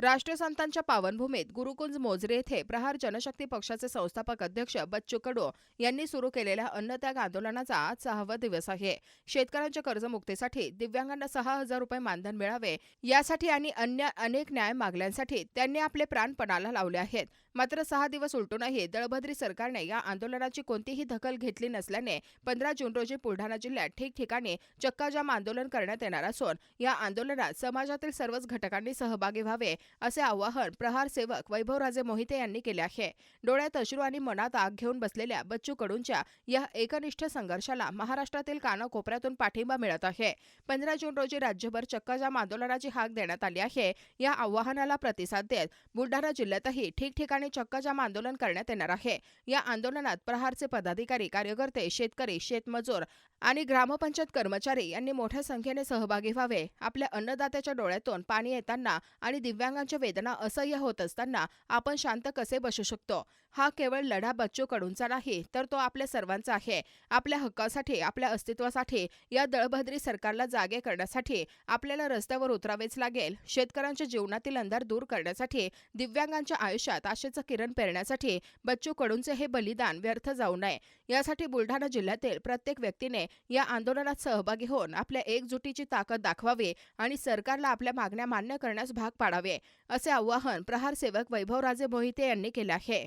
राष्ट्रसंतांच्या पावनभूमीत गुरुकुंज मोजरे येथे प्रहार जनशक्ती पक्षाचे संस्थापक अध्यक्ष बच्चू कडू यांनी सुरू केलेल्या अन्नत्याग आंदोलनाचा आज सहावा दिवस आहे. शेतकऱ्यांच्या कर्जमुक्तीसाठी दिव्यांगांना सहा हजार रुपये मानधन मिळावे यासाठी आणि अन्य अनेक न्याय मागण्यांसाठी त्यांनी आपले प्राण पणाला लावले आहेत. मात्र सहा दिवस उलटूनही दळभद्री सरकारने या आंदोलनाची कोणतीही दखल घेतली नसल्याने पंधरा जून रोजी बुलढाणा जिल्ह्यात ठिकठिकाणी चक्काजाम आंदोलन करण्यात येणार असून या आंदोलनात समाजातील सर्वच घटकांनी सहभागी व्हावे असे आवाहन प्रहार सेवक वैभवराजे मोहिते यांनी केले आहे. डोळ्यात अश्रू आणि मनात आग घेऊन बसलेल्या बच्चू कडूंच्या या एकनिष्ठ संघर्षाला महाराष्ट्रातील कानाकोपऱ्यातून पाठिंबा मिळत आहे. पंधरा जून रोजी राज्यभर चक्काजाम आंदोलनाची हाक देण्यात आली आहे. या आवाहनाला प्रतिसाद देत बुलढाणा जिल्ह्यातही ठिकठिकाणी चक्काजाम आंदोलन करण्यात येणार आहे. या आंदोलनात प्रहारचे पदाधिकारी कार्यकर्ते शेतकरी शेतमजूर आणि ग्रामपंचायत कर्मचारी यांनी मोठ्या संख्येने सहभागी व्हावे. आपल्या अन्नदात्याच्या डोळ्यातून पाणी येताना आणि दिव्यांग दिव्यांगांच्या वेदना असह्य होत असताना आपण शांत कसे बसू शकतो? हा केवळ लढा बच्चू कडूंचा नाही तर तो आपल्या सर्वांचा आहे. आपल्या हक्कासाठी आपल्या अस्तित्वासाठी या दळभद्री सरकारला जागे करण्यासाठी आपल्याला रस्त्यावर उतरावेच लागेल. शेतकऱ्यांच्या जीवनातील अंधार दूर करण्यासाठी दिव्यांगांच्या आयुष्यात आशेचं किरण पेरण्यासाठी बच्चू कडूंचे हे बलिदान व्यर्थ जाऊ नये. यासाठी बुलढाणा जिल्ह्यातील प्रत्येक व्यक्तीने या आंदोलनात सहभागी होऊन आपल्या एकजुटीची ताकद दाखवावी आणि सरकारला आपल्या मागण्या मान्य करण्यास भाग पाडावे. असे आवाहन प्रहार सेवक वैभवराजे मोहिते यांनी केले आहे.